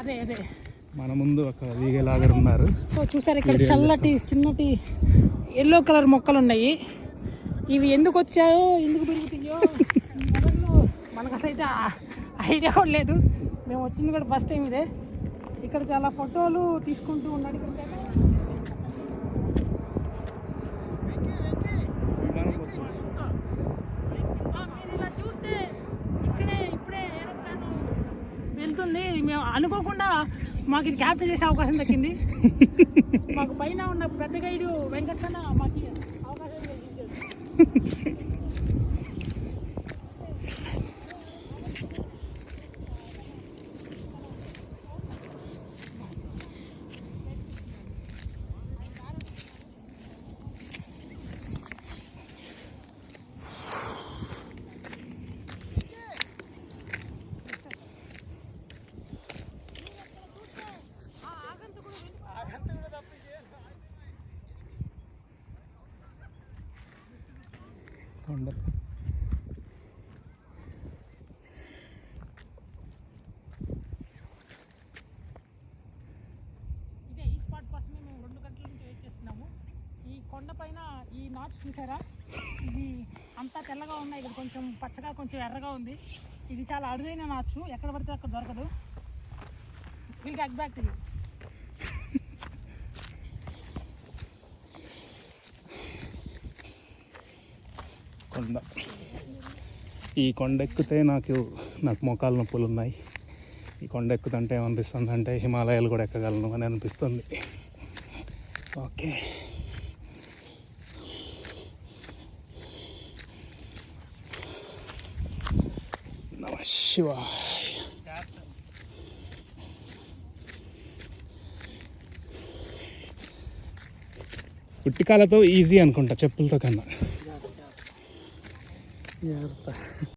అదే అదే మన ముందు ఒక వీగలాగర్ ఉన్నారు. సో చూసారు ఇక్కడ చల్లటి చిన్నటి ఎల్లో కలర్ మొక్కలు ఉన్నాయి. ఇవి ఎందుకు వచ్చాయో ఎందుకు పెరుగుతాయో మనకు అసలు అయితే ఐడియా కూడా లేదు. మేము వచ్చింది కూడా ఫస్ట్ టైం ఇదే. ఇక్కడ చాలా ఫోటోలు తీసుకుంటూ ఉన్నాడు ఇక్కడ ఉంది మేము అనుకోకుండా మాకు ఇది క్యాప్చర్ చేసే అవకాశం దక్కింది. మాకు పైన ఉన్న పెద్ద గైడు వెంకటన్న మాకు అవకాశం కొండలు. ఇదే ఈ స్పాట్ కోసమే మేము రెండు గంటల నుంచి వెయిట్ చేస్తున్నాము. ఈ కొండ పైన ఈ నాచు చూసారా? ఇది అంతా తెల్లగా ఉన్నాయి. ఇక్కడ కొంచెం పచ్చగా కొంచెం ఎర్రగా ఉంది. ఇది చాలా అరుదైన నాచు ఎక్కడ పడితే అక్కడ దొరకదు. వీళ్ళకి అగ్ బ్యాక్ తెలియదు కొండ. ఈ కొండ ఎక్కితే నాకు నాకు మోకాలు నొప్పులు ఉన్నాయి. ఈ కొండ ఎక్కుతుంటే ఏమనిపిస్తుంది అంటే హిమాలయాలు కూడా ఎక్కగలను అని అనిపిస్తుంది. ఓకే. నమ శివ ఉట్టికాలతో ఈజీ అనుకుంటా చెప్పులతో కన్నా. Ні, жарта.